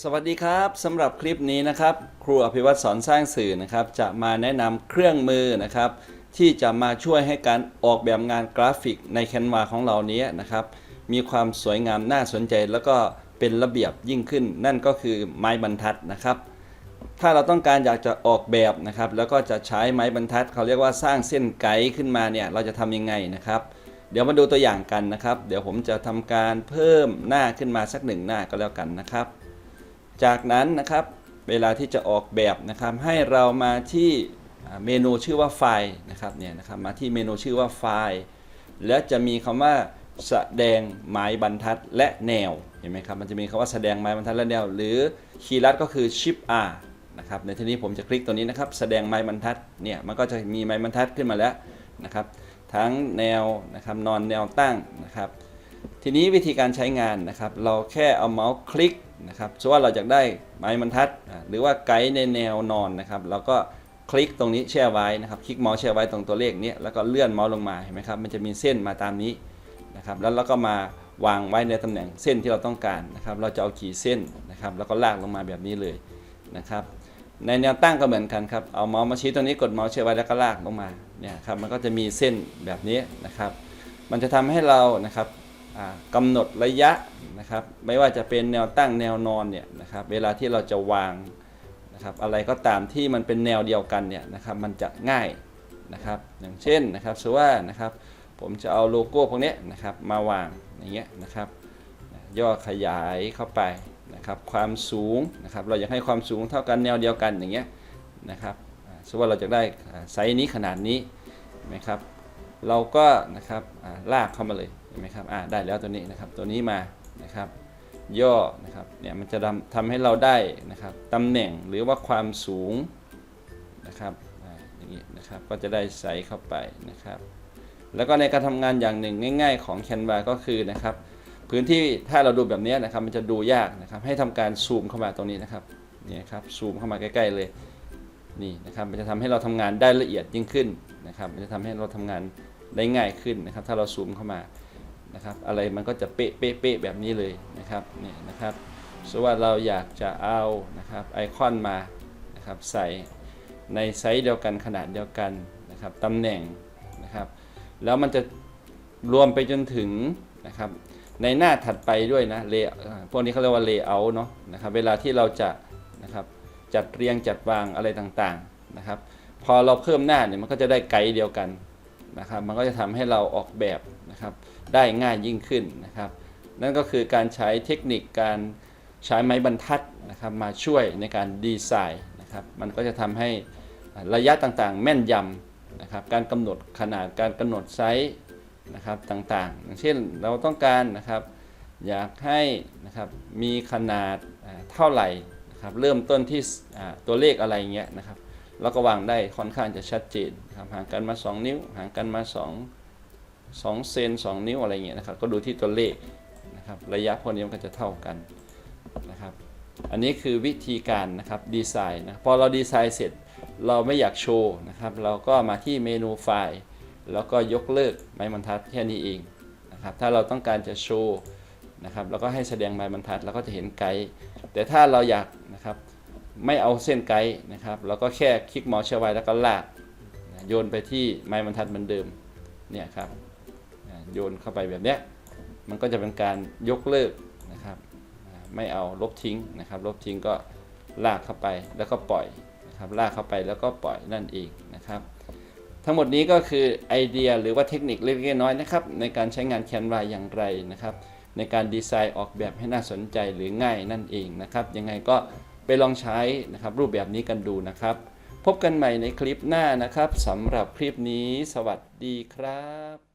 สวัสดีครับสำหรับคลิปนี้นะครับครูอภิวัตสอนสร้างสื่อนะครับ จะมาแนะนำเครื่องมือนะครับ ที่จะมาช่วยให้การออกแบบงานกราฟิกใน Canva ของเรานี้นะครับ มีความสวยงามน่าสนใจ แล้วก็เป็นระเบียบยิ่งขึ้น นั่นก็คือไม้บรรทัดนะครับ ถ้าเราต้องการอยากจะออกแบบนะครับ แล้วก็จะใช้ไม้บรรทัด เขาเรียกว่าสร้างเส้นไกด์ขึ้นมาเนี่ยเราจะทำยังไงนะครับ เดี๋ยวมาดูตัวอย่างกันนะครับ เดี๋ยวผมจะทำการเพิ่มหน้าขึ้นมาสักหนึ่งหน้าก็แล้วกันนะครับ จากนั้นนะครับเวลาที่จะออกแบบนะครับให้เรามาที่เมนูชื่อว่าไฟล์นะครับเนี่ยนะครับมาที่เมนูชื่อว่าไฟล์ แล้วจะมีคำว่าแสดงไม้บรรทัดและแนวเห็นไหมครับมันจะมีคำว่าแสดงไม้บรรทัดและแนว หรือคีย์ลัดก็คือ Shift R นะครับในที่นี้ผมจะคลิกตัวนี้นะครับ แสดงไม้บรรทัดเนี่ยมันก็จะมีไม้บรรทัดขึ้นมาแล้วนะครับ ทั้งแนวนะครับนอนแนวตั้งนะครับ ทีนี้วิธีการใช้งานนะครับ เราแค่เอาเมาส์คลิกนะครับสมมติว่าเราอยากได้ไม้บรรทัด หรือว่าไกด์ในแนวนอนนะครับ เราก็คลิกตรงนี้แช่ไว้นะครับ คลิกเมาส์แช่ไว้ตรงตัวเลขนี้แล้วก็เลื่อนเมาส์ลงมาเห็นไหมครับ มันจะมีเส้นมาตามนี้นะครับ แล้วเราก็มาวางไว้ในตำแหน่งเส้นที่เราต้องการนะครับ เราจะเอาขีดเส้นนะครับ แล้วก็ลากลงมาแบบนี้เลยนะครับ ในแนวตั้งก็เหมือนกันครับ เอาเมาส์มาชี้ตรงนี้กดเมาส์แช่ไว้แล้วก็ลากลงมาเนี่ยครับ มันก็จะมีเส้นแบบนี้นะครับ มันจะทำให้เรานะครับ กำหนดระยะนะครับไม่ว่าจะเป็นแนวตั้งแนวนอนเนี่ยนะครับเวลาที่เราจะวางนะครับอะไรก็ตามที่มันเป็นแนวเดียวกันเนี่ยนะครับมันจะง่ายนะครับอย่างเช่นนะครับสมมติว่านะครับผมจะเอาโลโก้พวกนี้นะครับมาวางอย่างเงี้ยนะครับย่อขยายเข้าไปนะครับความสูงนะครับเราอยากให้ความสูงเท่ากันแนวเดียวกันอย่างเงี้ยนะครับอ่าสมมติว่าเราจะได้ไซส์นี้ขนาดนี้นะครับเราก็นะครับลากเข้ามาเลย เห็นไหมครับอ่าได้แล้วตัวนี้นะครับตัวนี้มานะครับ ย่อนะครับเนี่ยมันจะทำทำให้เราได้นะครับตำแหน่งหรือว่าความสูงนะครับอย่างนี้นะครับก็จะได้ใส่เข้าไปนะครับ แล้วก็ในการทำงานอย่างหนึ่งง่าย ๆ ของ Canva ก็คือนะครับ พื้นที่ถ้าเราดูแบบนี้นะครับมันจะดูยากนะครับ ให้ทำการซูมเข้ามาตรงนี้นะครับเนี่ยครับซูมเข้ามาใกล้ๆเลยนี่นะครับมันจะทำให้เราทำงานได้ละเอียดยิ่งขึ้นนะครับมันจะทำให้เราทำงานได้ง่ายขึ้นนะครับ ถ้าเราซูมเข้ามา นะครับ อะไรมันก็จะเป๊ะเป๊ะเป๊ะแบบนี้เลยนะครับนี่นะครับสมมติว่าเราอยากจะเอานะครับไอคอนมานะครับใส่ในไซส์เดียวกันขนาดเดียวกันนะครับตำแหน่งนะครับ แล้วมันจะรวมไปจนถึงนะครับในหน้าถัดไปด้วยนะเลพวกนี้เขาเรียกว่า layout เนาะนะครับเวลาที่เราจะนะครับจัดเรียงจัดวางอะไรต่างๆนะครับ พอเราเพิ่มหน้าเนี่ยมันก็จะได้ไกด์เดียวกัน นะครับ มันก็จะทำให้เราออกแบบนะครับได้ง่ายยิ่งขึ้นนะครับ นั่นก็คือการใช้เทคนิคการใช้ไม้บรรทัดนะครับมาช่วยในการดีไซน์นะครับ มันก็จะทำให้ระยะต่างๆ แม่นยำนะครับ การกำหนดขนาดการกำหนดไซส์นะครับต่างๆ อย่างเช่นเราต้องการนะครับอยากให้นะครับมีขนาดเท่าไหร่นะครับเริ่มต้นที่ตัวเลขอะไรเงี้ยนะครับ แล้วก็วางได้ค่อนข้างจะชัดเจนครับห่างกันมา 2 นิ้ว ห่างกันมา 2 2เซน2 นิ้วอะไรเงี้ยนะครับก็ดูที่ตัวเลขนะครับระยะพวกนี้มันก็จะเท่ากันนะครับอันนี้คือวิธีการนะครับดีไซน์นะพอเราดีไซน์เสร็จเราไม่อยากโชว์นะครับเราก็มาที่เมนูไฟล์ แล้วก็ยกเลิกไม้บรรทัดแค่นี้เองนะครับถ้าเราต้องการจะโชว์นะครับแล้วก็ให้แสดงไม้บรรทัดแล้วก็จะเห็นไกด์แต่ถ้าเราอยากนะครับ ไม่เอาเส้นไกด์นะครับเราก็แค่คลิกเมาส์เชไว้แล้วก็ลากโยนไปที่ไม้บรรทัดเหมือนเดิมเนี่ยครับโยนเข้าไปแบบเนี้ยมันก็จะเป็นการยกเลิกนะครับไม่เอาลบทิ้งนะครับ ลบทิ้งก็ลากเข้าไปแล้วก็ปล่อยนะครับลากเข้าไปแล้วก็ปล่อยนั่นเองนะครับ ทั้งหมดนี้ก็คือไอเดียหรือว่าเทคนิคเล็กๆน้อยๆนะครับ ในการใช้งาน Canva อย่างไรนะครับ ในการดีไซน์ออกแบบให้น่าสนใจหรือง่ายนั่นเองนะครับ ยังไงก็ ไปลองใช้นะครับรูปแบบนี้กันดูนะครับ พบกันใหม่ในคลิปหน้านะครับสำหรับคลิปนี้ สวัสดีครับ